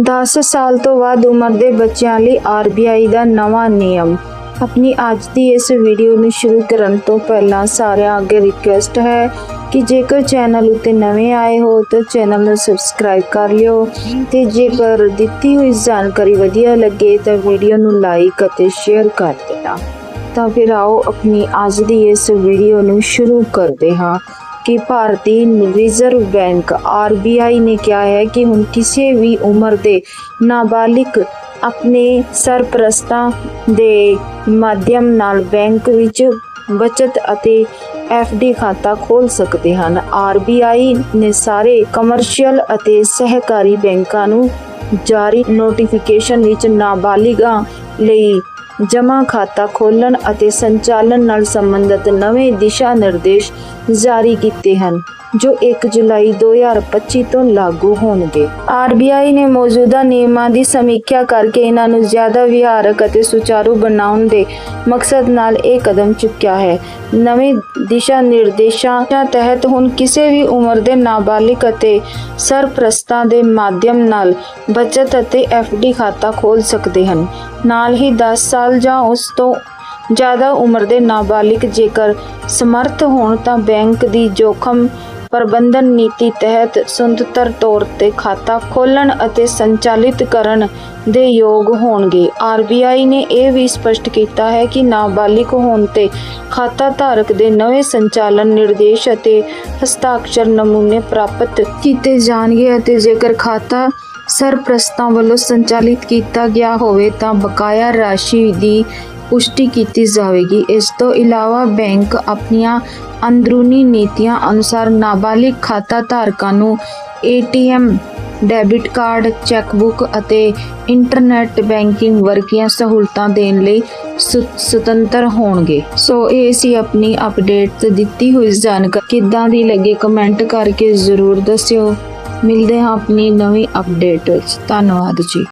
10 ਸਾਲ ਤੋਂ ਵੱਧ ਉਮਰ ਦੇ ਬੱਚਿਆਂ ਲਈ ਆਰਬੀਆਈ ਦਾ ਨਵਾਂ ਨਿਯਮ। ਆਪਣੀ ਅੱਜ ਦੀ ਇਸ ਵੀਡੀਓ ਨੂੰ ਸ਼ੁਰੂ ਕਰਨ ਤੋਂ ਪਹਿਲਾਂ ਸਾਰਿਆਂ ਅੱਗੇ ਰਿਕੁਐਸਟ ਹੈ ਕਿ ਜੇਕਰ ਚੈਨਲ ਉੱਤੇ ਨਵੇਂ ਆਏ ਹੋ ਤਾਂ ਚੈਨਲ ਨੂੰ ਸਬਸਕ੍ਰਾਈਬ ਕਰ ਲਿਓ ਤੇ ਜੇਕਰ ਦਿੱਤੀ ਹੋਈ ਜਾਣਕਾਰੀ ਵਧੀਆ ਲੱਗੇ ਤਾਂ ਵੀਡੀਓ ਨੂੰ ਲਾਈਕ ਅਤੇ ਸ਼ੇਅਰ ਕਰ ਦੇਣਾ। ਤਾਂ ਫਿਰ ਆਓ ਆਪਣੀ ਅੱਜ ਦੀ ਇਸ ਵੀਡੀਓ ਨੂੰ ਸ਼ੁਰੂ ਕਰਦੇ ਹਾਂ। ਕਿ ਭਾਰਤੀ ਰਿਜ਼ਰਵ ਬੈਂਕ ਆਰਬੀਆਈ ਨੇ ਕਿਹਾ ਹੈ ਕਿ ਹੁਣ ਕਿਸੇ ਵੀ ਉਮਰ ਦੇ ਨਾਬਾਲਿਗ ਆਪਣੇ ਸਰਪ੍ਰਸਤਾਂ ਦੇ ਮਾਧਿਅਮ ਨਾਲ ਬੈਂਕ ਵਿੱਚ ਬਚਤ ਅਤੇ ਡੀ ਖਾਤਾ ਖੋਲ ਸਕਦੇ ਹਨ। ਆਰਬੀਆਈ ਨੇ ਸਾਰੇ ਕਮਰਸ਼ੀਅਲ ਅਤੇ ਸਹਿਕਾਰੀ ਬੈਂਕਾਂ ਨੂੰ ਜਾਰੀ ਨੋਟੀਫਿਕੇਸ਼ਨ ਵਿੱਚ ਨਾਬਾਲਿਗਾਂ ਲਈ ਜਮ੍ਹਾਂ ਖਾਤਾ ਖੋਲ੍ਹਣ ਅਤੇ ਸੰਚਾਲਨ ਨਾਲ ਸੰਬੰਧਿਤ ਨਵੇਂ ਦਿਸ਼ਾ ਨਿਰਦੇਸ਼ ਜਾਰੀ ਕੀਤੇ ਹਨ। ਜੋ 1 ਜੁਲਾਈ 2025 ਤੋਂ ਲਾਗੂ ਹੋਣਗੇ। ਆਰਬੀਆਈ ਨੇ ਮੌਜੂਦਾ ਨਿਯਮਾਂ ਦੀ ਸਮੀਖਿਆ ਕਰਕੇ ਇਹਨਾਂ ਨੂੰ ਜ਼ਿਆਦਾ ਵਿਹਾਰਕ ਅਤੇ ਸੁਚਾਰੂ ਬਣਾਉਣ ਦੇ ਮਕਸਦ ਨਾਲ ਇਹ ਕਦਮ ਚੁੱਕਿਆ ਹੈ। ਨਵੇਂ ਦਿਸ਼ਾ ਨਿਰਦੇਸ਼ਾਂ ਤਹਿਤ ਹੁਣ ਕਿਸੇ ਵੀ ਉਮਰ ਦੇ ਨਾਬਾਲਿਗ ਅਤੇ ਸਰਪ੍ਰਸਤਾਂ ਦੇ ਮਾਧਿਅਮ ਨਾਲ ਬਚਤ ਅਤੇ ਡੀ ਖਾਤਾ ਖੋਲ ਸਕਦੇ ਹਨ। ਨਾਲ ਹੀ 10 ਸਾਲ ਜਾਂ ਉਸ ਤੋਂ ਜ਼ਿਆਦਾ ਉਮਰ ਦੇ ਨਾਬਾਲਿਗ ਜੇਕਰ ਸਮਰਥ ਹੋਣ ਤਾਂ ਬੈਂਕ ਦੀ ਜੋਖਮ ਪ੍ਰਬੰਧਨ ਨੀਤੀ ਤਹਿਤ ਸੁਤੰਤਰ ਤੌਰ ਤੇ ਖਾਤਾ ਖੋਲਣ ਅਤੇ ਸੰਚਾਲਿਤ ਕਰਨ ਦੇ ਯੋਗ ਹੋਣਗੇ। ਆਰਬੀਆਈ ਨੇ ਇਹ ਵੀ ਸਪਸ਼ਟ ਕੀਤਾ ਹੈ ਕਿ ਨਾਬਾਲਿਗ ਹੋਣ ਤੇ ਖਾਤਾ ਧਾਰਕ ਦੇ ਨਵੇਂ ਸੰਚਾਲਨ ਨਿਰਦੇਸ਼ ਅਤੇ ਹਸਤਾਖਰ ਨਮੂਨੇ ਪ੍ਰਾਪਤ ਕੀਤੇ ਜਾਣਗੇ ਅਤੇ ਜੇਕਰ ਖਾਤਾ ਸਰਪ੍ਰਸਤਾਂ ਵੱਲੋਂ ਸੰਚਾਲਿਤ ਕੀਤਾ ਗਿਆ ਹੋਵੇ ਤਾਂ ਬਕਾਇਆ ਰਾਸ਼ੀ ਦੀ ਪੁਸ਼ਟੀ ਕੀਤੀ ਜਾਵੇਗੀ। ਇਸ ਤੋਂ ਇਲਾਵਾ ਬੈਂਕ ਆਪਣੀਆਂ ਅੰਦਰੂਨੀ ਨੀਤੀਆਂ ਅਨੁਸਾਰ ਨਾਬਾਲਿਗ ਖਾਤਾ ਧਾਰਕਾਂ ਨੂੰ ਏਟੀਐਮ, ਡੈਬਿਟ ਕਾਰਡ, ਚੈੱਕਬੁੱਕ ਅਤੇ ਇੰਟਰਨੈਟ ਬੈਂਕਿੰਗ ਵਰਗੀਆਂ ਸਹੂਲਤਾਂ ਦੇਣ ਲਈ ਸੁ- ਸੁਤੰਤਰ ਹੋਣਗੇ। ਸੋ ਇਹ ਸੀ ਆਪਣੀ ਅਪਡੇਟ ਤੇ ਦਿੱਤੀ ਹੋਈ ਜਾਣਕਾਰੀ। ਕਿੱਦਾਂ ਦੀ ਲੱਗੇ ਕਮੈਂਟ ਕਰਕੇ ਜ਼ਰੂਰ ਦੱਸਿਓ। ਮਿਲਦੇ ਹਾਂ ਆਪਣੀ ਨਵੀਂ ਅਪਡੇਟ ਵਿੱਚ। ਧੰਨਵਾਦ ਜੀ।